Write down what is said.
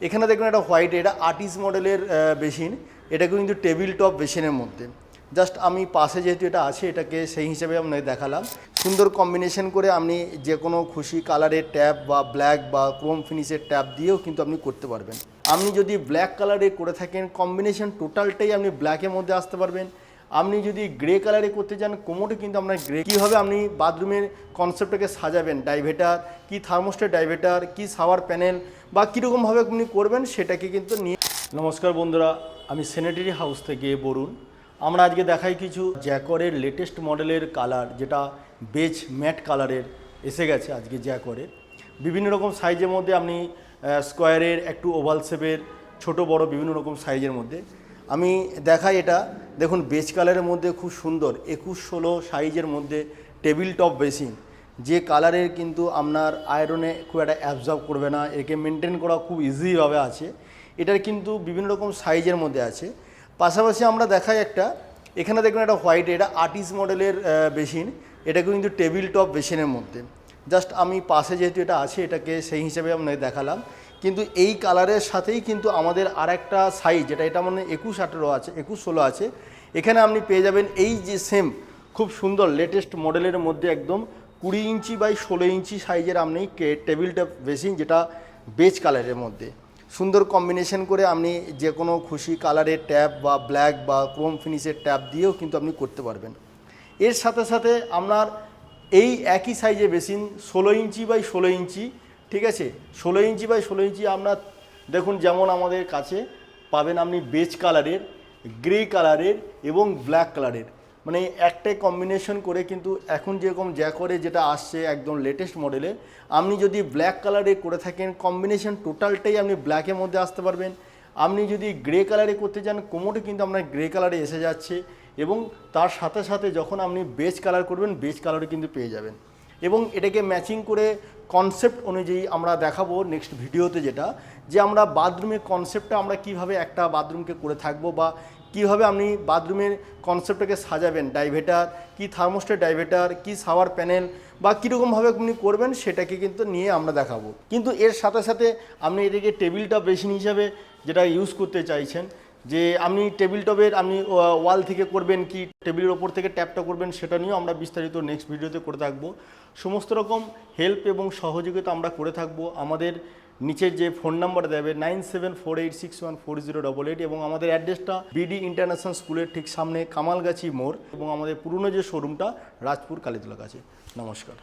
এখানে দেখবেন একটা হোয়াইট এটা আর্টিস্ট মডেলের বেসিন এটাকে কিন্তু টেবিল টপ বেসিনের মধ্যে। জাস্ট আমি পাশে যেহেতু এটা আছে, এটাকে সেই হিসেবে আপনাকে দেখালাম। সুন্দর কম্বিনেশন করে আপনি যে কোনো খুশি কালারের ট্যাপ বা ব্ল্যাক বা ক্রোম ফিনিশের ট্যাপ দিয়েও কিন্তু আপনি করতে পারবেন। আপনি যদি ব্ল্যাক কালারে করে থাকেন কম্বিনেশন টোটালটাই আপনি ব্ল্যাকের মধ্যে আসতে পারবেন। আপনি যদি গ্রে কালারে করতে চান কোমোটে কিন্তু আপনার গ্রে কীভাবে আপনি বাথরুমের কনসেপ্টটাকে সাজাবেন? ডাইভেটার কি থার্মোস্টেট ডাইভেটার কি শাওয়ার প্যানেল বা কীরকমভাবে আপনি করবেন সেটাকে কিন্তু নিয়ে নমস্কার বন্ধুরা, আমি সেনেটারি হাউস থেকে বরুণ। আমরা আজকে দেখাই কিছু জ্যাকরের লেটেস্ট মডেলের কালার যেটা বেজ ম্যাট কালারের এসে গেছে আজকে জ্যাকরের বিভিন্ন রকম সাইজের মধ্যে আপনি স্কোয়ারের একটু ওভাল শেপের ছোট, বড়, বিভিন্ন রকম সাইজের মধ্যে। আমি দেখাই এটা দেখুন বেজ কালারের মধ্যে খুব সুন্দর, একুশ ষোলো সাইজের মধ্যে টেবিল টপ বেসিন যে কালারের কিন্তু আপনার আয়রনে খুব একটা অ্যাবজর্ব করবে না, একে মেনটেন করা খুব ইজিভাবে আছে। এটার কিন্তু বিভিন্ন রকম সাইজের মধ্যে আছে। পাশাপাশি আমরা দেখাই একটা, এখানে দেখবেন একটা হোয়াইট এটা আর্টিস্ট মডেলের বেসিন এটাকে কিন্তু টেবিল টপ বেসিনের মধ্যে। জাস্ট আমি পাশে যেহেতু এটা আছে, এটাকে সেই হিসেবে আপনাকে দেখালাম। কিন্তু এই কালারের সাথেই কিন্তু আমাদের আর একটা সাইজ যেটা এটা মানে একুশ আঠেরো আছে, একুশ ষোলো আছে, এখানে আপনি পেয়ে যাবেন এই যে সেম খুব সুন্দর লেটেস্ট মডেলের মধ্যে একদম কুড়ি ইঞ্চি বাই ষোলো ইঞ্চি সাইজের আপনি টেবিল টপ বেসিন যেটা বেজ কালারের মধ্যে। সুন্দর কম্বিনেশন করে আপনি যে কোনো খুশি কালারের ট্যাপ বা ব্ল্যাক বা ক্রোম ফিনিশের ট্যাপ দিয়েও কিন্তু আপনি করতে পারবেন। এর সাথে সাথে আপনার এই একই সাইজে বেসিন ষোলো ইঞ্চি বাই ষোলো ইঞ্চি ঠিক আছে? ষোলো ইঞ্চি বাই ষোলো ইঞ্চি আপনার দেখুন যেমন আমাদের কাছে পাবেন আপনি বেজ কালারের গ্রে কালারের এবং ব্ল্যাক কালারের মানে একটাই কম্বিনেশন করে কিন্তু এখন যেরকম জ্যাকরে যেটা আসছে একদম লেটেস্ট মডেলে আপনি যদি ব্ল্যাক কালারে করে থাকেন কম্বিনেশন টোটালটাই আপনি ব্ল্যাকের মধ্যে আসতে পারবেন। আপনি যদি গ্রে কালারে করতে চান কোমোটে কিন্তু আপনার গ্রে কালারে এসে যাচ্ছে এবং তার সাথে সাথে যখন আপনি বেজ কালার করবেন বেজ কালারে কিন্তু পেয়ে যাবেন। এবং এটাকে ম্যাচিং করে কনসেপ্ট অনুযায়ী আমরা দেখাবো নেক্সট ভিডিওতে যেটা, যে আমরা বাথরুমের কনসেপ্টটা আমরা কীভাবে একটা বাথরুমকে করে থাকব বা কীভাবে আপনি বাথরুমের কনসেপ্টটাকে সাজাবেন ডাইভেটার কি থার্মোস্টেট ডাইভেটার কি শাওয়ার প্যানেল বা কীরকমভাবে আপনি করবেন সেটাকে কিন্তু নিয়ে আমরা দেখাবো। কিন্তু এর সাথে সাথে আপনি এটাকে টেবিল টপ বেসিন হিসাবে যেটা ইউজ করতে চাইছেন যে আপনি টেবিল টপের আপনি ওয়াল থেকে করবেন কি টেবিলের ওপর থেকে ট্যাপটা করবেন, সেটা নিয়েও আমরা বিস্তারিত নেক্সট ভিডিওতে করে থাকব। সমস্ত রকম হেল্প এবং সহযোগিতা আমরা করে থাকব। আমাদের নিচের যে ফোন নাম্বার দেবে nine seven four eight six one four zero double eight এবং আমাদের অ্যাড্রেসটা বিডি ইন্টারন্যাশনাল স্কুলের ঠিক সামনে কামালগাছি মোড় এবং আমাদের পুরনো যে শোরুমটা রাজপুর কালীতলা কাছে নমস্কার।